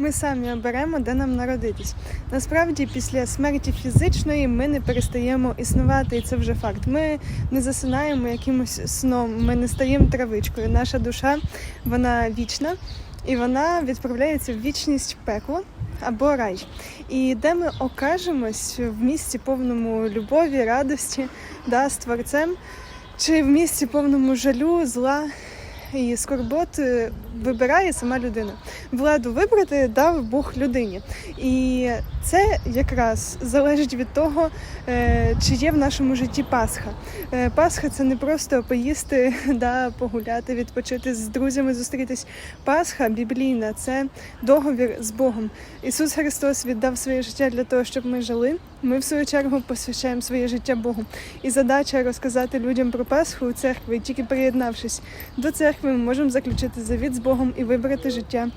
Ми самі оберемо, де нам народитись. Насправді, після смерті фізичної ми не перестаємо існувати, і це вже факт. Ми не засинаємо якимось сном, ми не стаємо травичкою. Наша душа вона вічна і вона відправляється в вічність пекло або рай. І де ми окажемось в місці повному любові, радості, да, з творцем, чи в місці повному жалю, зла і скорбот е, вибирає сама людина. Владу вибрати дав Бог людині. І це якраз залежить від того, е, чи є в нашому житті Пасха. Е, Пасха це не просто поїсти, да, погуляти, відпочити з друзями, зустрітись. Пасха біблійна це договір з Богом. Ісус Христос віддав своє життя для того, щоб ми жили. Ми, в свою чергу, посвящаємо своє життя Богу. І задача розказати людям про Пасху у церкві, тільки приєднавшись до церкви, ми можемо заключити завіт з Богом і вибрати життя